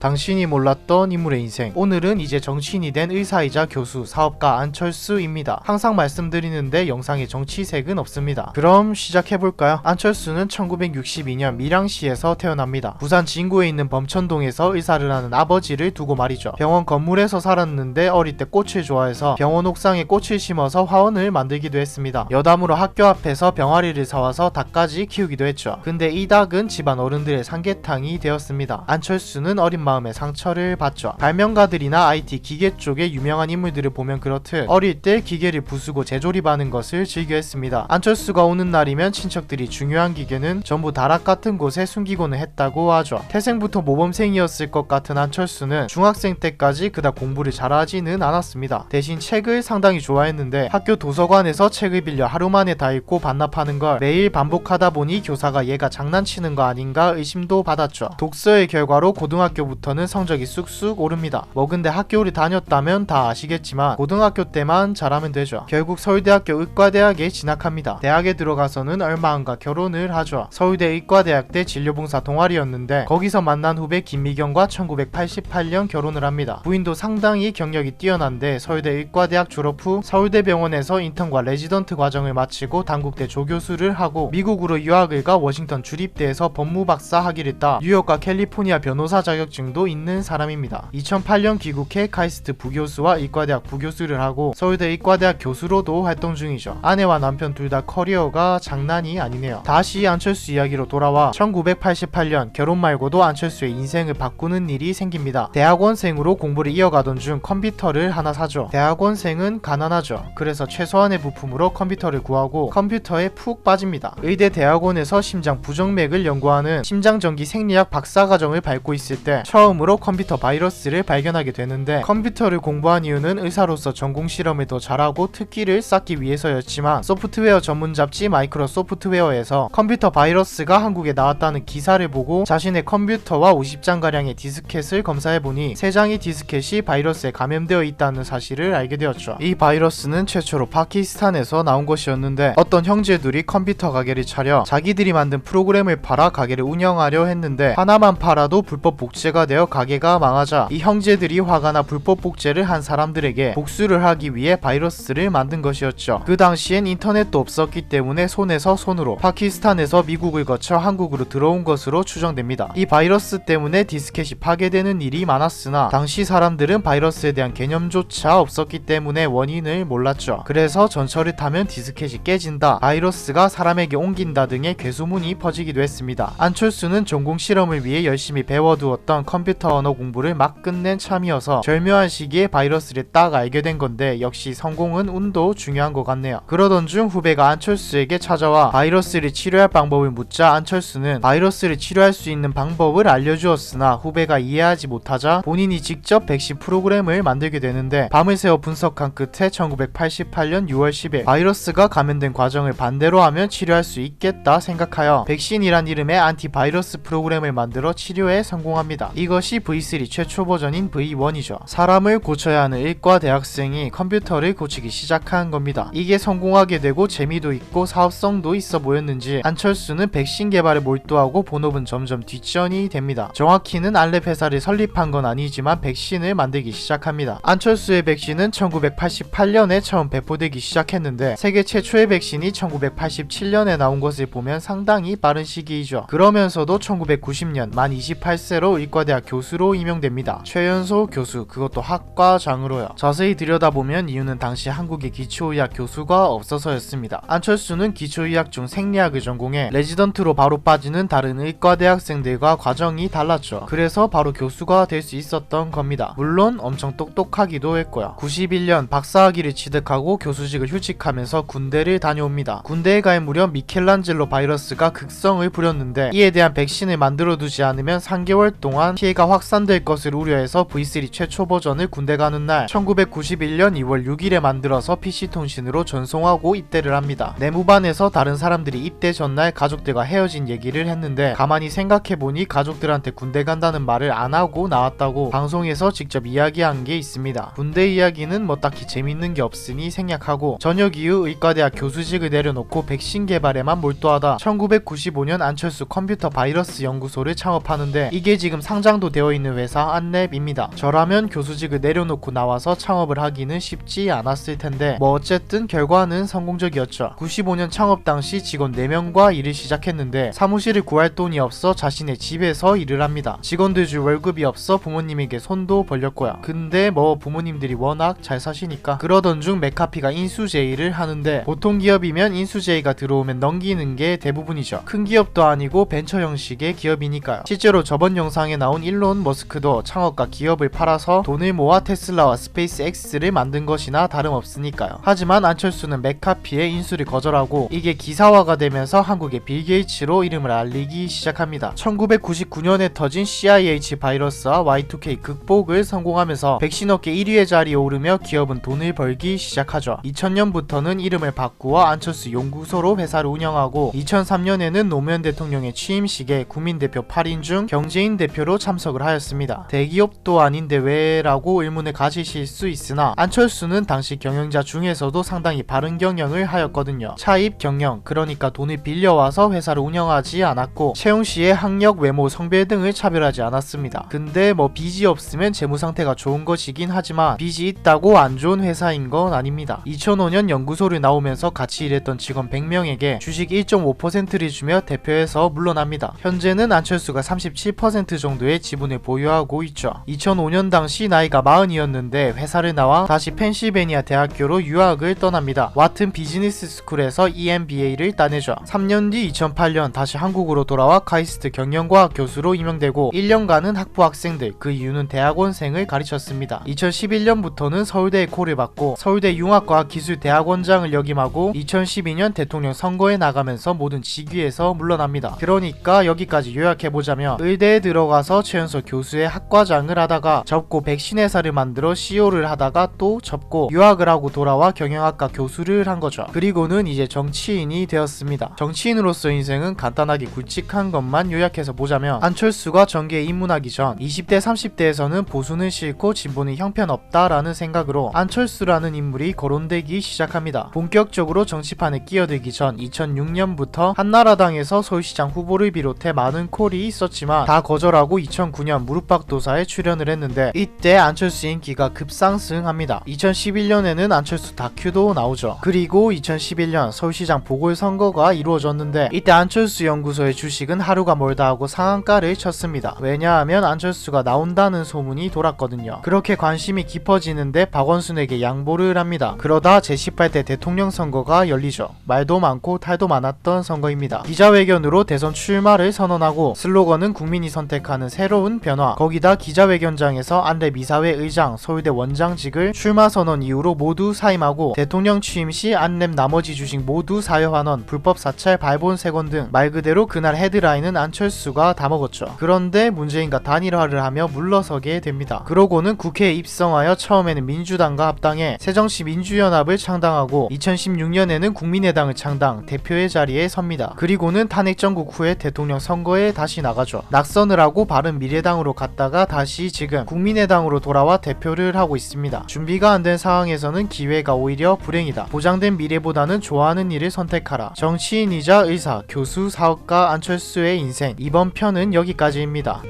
당신이 몰랐던 인물의 인생. 오늘은 이제 정치인이 된 의사이자 교수, 사업가 안철수입니다. 항상 말씀드리는데 영상에 정치색은 없습니다. 그럼 시작해볼까요? 안철수는 1962년 밀양시에서 태어납니다. 부산 진구에 있는 범천동에서 의사를 하는 아버지를 두고 말이죠. 병원 건물에서 살았는데 어릴 때 꽃을 좋아해서 병원 옥상에 꽃을 심어서 화원을 만들기도 했습니다. 여담으로 학교 앞에서 병아리를 사와서 닭까지 키우기도 했죠. 근데 이 닭은 집안 어른들의 삼계탕이 되었습니다. 안철수는 어린 마음에 상처를 받죠. 발명가들이나 IT 기계 쪽의 유명한 인물들을 보면 그렇듯 어릴 때 기계를 부수고 재조립하는 것을 즐겨 했습니다. 안철수가 오는 날이면 친척들이 중요한 기계는 전부 다락 같은 곳에 숨기고는 했다고 하죠. 태생부터 모범생이었을 것 같은 안철수는 중학생 때까지 그닥 공부를 잘하지는 않았습니다. 대신 책을 상당히 좋아했는데 학교 도서관에서 책을 빌려 하루 만에 다 읽고 반납하는 걸 매일 반복하다 보니 교사가 얘가 장난치는 거 아닌가 의심도 받았죠. 독서의 결과로 고등학교부터 는 성적이 쑥쑥 오릅니다. 뭐 근데 학교를 다녔다면 다 아시겠지만 고등학교 때만 잘하면 되죠. 결국 서울대학교 의과대학에 진학합니다. 대학에 들어가서는 얼마 안가 결혼을 하죠. 서울대 의과대학 때 진료봉사 동아리였는데 거기서 만난 후배 김미경과 1988년 결혼을 합니다. 부인도 상당히 경력이 뛰어난데 서울대 의과대학 졸업 후 서울대병원에서 인턴과 레지던트 과정을 마치고 단국대 조교수를 하고 미국으로 유학을 가 워싱턴 주립대에서 법무박사 학위를 따 뉴욕과 캘리포니아 변호사 자격증 도 있는 사람입니다. 2008년 귀국해 카이스트 부교수와 의과대학 부교수를 하고 서울대 의과대학 교수로도 활동 중이죠. 아내와 남편 둘 다 커리어가 장난이 아니네요. 다시 안철수 이야기로 돌아와 1988년 결혼 말고도 안철수의 인생을 바꾸는 일이 생깁니다. 대학원생으로 공부를 이어가던 중 컴퓨터를 하나 사죠. 대학원생은 가난하죠. 그래서 최소한의 부품으로 컴퓨터를 구하고 컴퓨터에 푹 빠집니다. 의대 대학원에서 심장 부정맥을 연구하는 심장전기 생리학 박사과정을 밟고 있을 때 처음 으로 컴퓨터 바이러스를 발견하게 되는데 컴퓨터를 공부한 이유는 의사로서 전공 실험을 더 잘하고 특기를 쌓기 위해서였지만 소프트웨어 전문 잡지 마이크로 소프트웨어에서 컴퓨터 바이러스가 한국에 나왔다는 기사를 보고 자신의 컴퓨터와 50장가량의 디스켓을 검사해보니 3장의 디스켓이 바이러스에 감염되어 있다는 사실을 알게 되었죠. 이 바이러스는 최초로 파키스탄에서 나온 것이었는데 어떤 형제들이 컴퓨터 가게를 차려 자기들이 만든 프로그램을 팔아 가게를 운영하려 했는데 하나만 팔아도 불법 복제가 되어 가게가 망하자 이 형제들이 화가 나 불법 복제를 한 사람들에게 복수를 하기 위해 바이러스를 만든 것이었죠. 그 당시엔 인터넷도 없었기 때문에 손에서 손으로 파키스탄에서 미국을 거쳐 한국으로 들어온 것으로 추정됩니다. 이 바이러스 때문에 디스켓이 파괴되는 일이 많았으나 당시 사람들은 바이러스에 대한 개념조차 없었기 때문에 원인을 몰랐죠. 그래서 전철을 타면 디스켓이 깨진다, 바이러스가 사람에게 옮긴다 등의 괴소문이 퍼지기도 했습니다. 안철수는 전공 실험을 위해 열심히 배워두었던 컴퓨터 언어 공부를 막 끝낸 참이어서 절묘한 시기에 바이러스를 딱 알게 된 건데 역시 성공은 운도 중요한 것 같네요. 그러던 중 후배가 안철수에게 찾아와 바이러스를 치료할 방법을 묻자 안철수는 바이러스를 치료할 수 있는 방법을 알려주었으나 후배가 이해하지 못하자 본인이 직접 백신 프로그램을 만들게 되는데 밤을 새워 분석한 끝에 1988년 6월 10일 바이러스가 감염된 과정을 반대로 하면 치료할 수 있겠다 생각하여 백신이란 이름의 안티바이러스 프로그램을 만들어 치료에 성공합니다. 이것이 V3 최초 버전인 V1이죠. 사람을 고쳐야 하는 의과 대학생이 컴퓨터를 고치기 시작한 겁니다. 이게 성공하게 되고 재미도 있고 사업성도 있어 보였는지 안철수는 백신 개발에 몰두하고 본업은 점점 뒷전이 됩니다. 정확히는 알렙 회사를 설립한 건 아니지만 백신을 만들기 시작합니다. 안철수의 백신은 1988년에 처음 배포되기 시작했는데 세계 최초의 백신이 1987년에 나온 것을 보면 상당히 빠른 시기이죠. 그러면서도 1990년 만 28세로 의과대 학 교수로 임용됩니다. 최연소 교수 그것도 학과 장으로요. 자세히 들여다보면 이유는 당시 한국에 기초의학 교수가 없어서였습니다. 안철수는 기초의학 중 생리학을 전공해 레지던트로 바로 빠지는 다른 의과대학생들과 과정이 달랐죠. 그래서 바로 교수가 될 수 있었던 겁니다. 물론 엄청 똑똑하기도 했고요. 91년 박사학위를 취득하고 교수직을 휴직하면서 군대를 다녀옵니다. 군대에 갈 무렵 미켈란젤로 바이러스가 극성을 부렸는데 이에 대한 백신을 만들어두지 않으면 3개월 동안 피해가 확산될 것을 우려해서 V3 최초 버전을 군대 가는 날 1991년 2월 6일에 만들어서 PC통신으로 전송하고 입대를 합니다. 내무반에서 다른 사람들이 입대 전날 가족들과 헤어진 얘기를 했는데 가만히 생각해보니 가족들한테 군대 간다는 말을 안 하고 나왔다고 방송에서 직접 이야기한 게 있습니다. 군대 이야기는 뭐 딱히 재밌는 게 없으니 생략하고 전역 이후 의과대학 교수직을 내려놓고 백신 개발에만 몰두하다 1995년 안철수 컴퓨터 바이러스 연구소를 창업하는데 이게 지금 상장 사장도 되어 있는 회사 안랩입니다. 저라면 교수직을 내려놓고 나와서 창업을 하기는 쉽지 않았을 텐데 뭐 어쨌든 결과는 성공적이었죠. 95년 창업 당시 직원 4명과 일을 시작했는데 사무실을 구할 돈이 없어 자신의 집에서 일을 합니다. 직원들 줄 월급이 없어 부모님에게 손도 벌렸고요. 근데 뭐 부모님들이 워낙 잘 사시니까 그러던 중 맥카피가 인수제의를 하는데 보통 기업이면 인수제의가 들어오면 넘기는 게 대부분이죠. 큰 기업도 아니고 벤처 형식의 기업이니까요. 실제로 저번 영상에 나온 일론 머스크도 창업과 기업을 팔아서 돈을 모아 테슬라와 스페이스 X를 만든 것이나 다름없으니까요. 하지만 안철수는 맥카피의 인수를 거절하고 이게 기사화가 되면서 한국의 빌 게이츠로 이름을 알리기 시작합니다. 1999년에 터진 CIH 바이러스와 Y2K 극복을 성공하면서 백신 업계 1위의 자리에 오르며 기업은 돈을 벌기 시작하죠. 2000년부터는 이름을 바꾸어 안철수 연구소로 회사를 운영하고 2003년에는 노무현 대통령의 취임식에 국민대표 8인 중 경제인 대표로 참 석을 하였습니다. 대기업도 아닌데 왜 라고 의문을 가지실 수 있으나 안철수는 당시 경영자 중에서도 상당히 바른 경영을 하였거든요. 차입 경영, 그러니까 돈을 빌려와서 회사를 운영하지 않았고 채용 시에 학력, 외모, 성별 등을 차별하지 않았습니다. 근데 뭐 빚이 없으면 재무 상태가 좋은 것이긴 하지만 빚이 있다고 안 좋은 회사인 건 아닙니다. 2005년 연구소를 나오면서 같이 일했던 직원 100명에게 주식 1.5%를 주며 대표에서 물러납니다. 현재는 안철수가 37% 정도의 지분을 보유하고 있죠. 2005년 당시 나이가 40이었는데 회사를 나와 다시 펜실베니아 대학교로 유학을 떠납니다. 와튼 비즈니스 스쿨에서 EMBA를 따내죠. 3년 뒤 2008년 다시 한국으로 돌아와 카이스트 경영과학 교수로 임명되고 1년간은 학부 학생들 그 이유는 대학원생을 가르쳤습니다. 2011년부터는 서울대에 콜을 받고 서울대 융합과학 기술대학원장을 역임하고 2012년 대통령 선거에 나가면서 모든 직위에서 물러납니다. 그러니까 여기까지 요약해보자면 의대에 들어가서 최연소 교수의 학과장을 하다가 접고 백신 회사를 만들어 CEO를 하다가 또 접고 유학을 하고 돌아와 경영학과 교수를 한 거죠. 그리고는 이제 정치인이 되었습니다. 정치인으로서 인생은 간단하게 굵직한 것만 요약해서 보자면 안철수가 정계에 입문하기 전 20대 30대에서는 보수는 싫고 진보는 형편없다라는 생각으로 안철수라는 인물이 거론되기 시작합니다. 본격적으로 정치판에 끼어들기 전 2006년부터 한나라당에서 서울시장 후보를 비롯해 많은 콜이 있었지만 다 거절하고 2009년 무릎박도사에 출연을 했는데 이때 안철수 인기가 급상승합니다. 2011년에는 안철수 다큐도 나오죠. 그리고 2011년 서울시장 보궐선거가 이루어졌는데 이때 안철수 연구소의 주식은 하루가 멀다 하고 상한가를 쳤습니다. 왜냐하면 안철수가 나온다는 소문이 돌았거든요. 그렇게 관심이 깊어지는데 박원순에게 양보를 합니다. 그러다 제18대 대통령 선거가 열리죠. 말도 많고 탈도 많았던 선거입니다. 기자회견으로 대선 출마를 선언하고 슬로건은 국민이 선택하는 새 로운 변화. 거기다 기자회견장에서 안랩 이사회 의장, 서울대 원장직을 출마 선언 이후로 모두 사임하고 대통령 취임 시 안랩 나머지 주식 모두 사여환원, 불법 사찰, 발본 세건 등말 그대로 그날 헤드라인은 안철수가 다 먹었죠. 그런데 문재인과 단일화를 하며 물러서게 됩니다. 그러고는 국회에 입성하여 처음에는 민주당과 합당해 새정치 민주연합을 창당하고 2016년에는 국민의당을 창당, 대표의 자리에 섭니다. 그리고는 탄핵 정국 후에 대통령 선거에 다시 나가죠. 낙선을 하고 바른 미래당으로 갔다가 다시 지금 국민의당으로 돌아와 대표를 하고 있습니다. 준비가 안 된 상황에서는 기회가 오히려 불행이다. 보장된 미래보다는 좋아하는 일을 선택하라. 정치인이자 의사, 교수, 사업가 안철수의 인생. 이번 편은 여기까지입니다.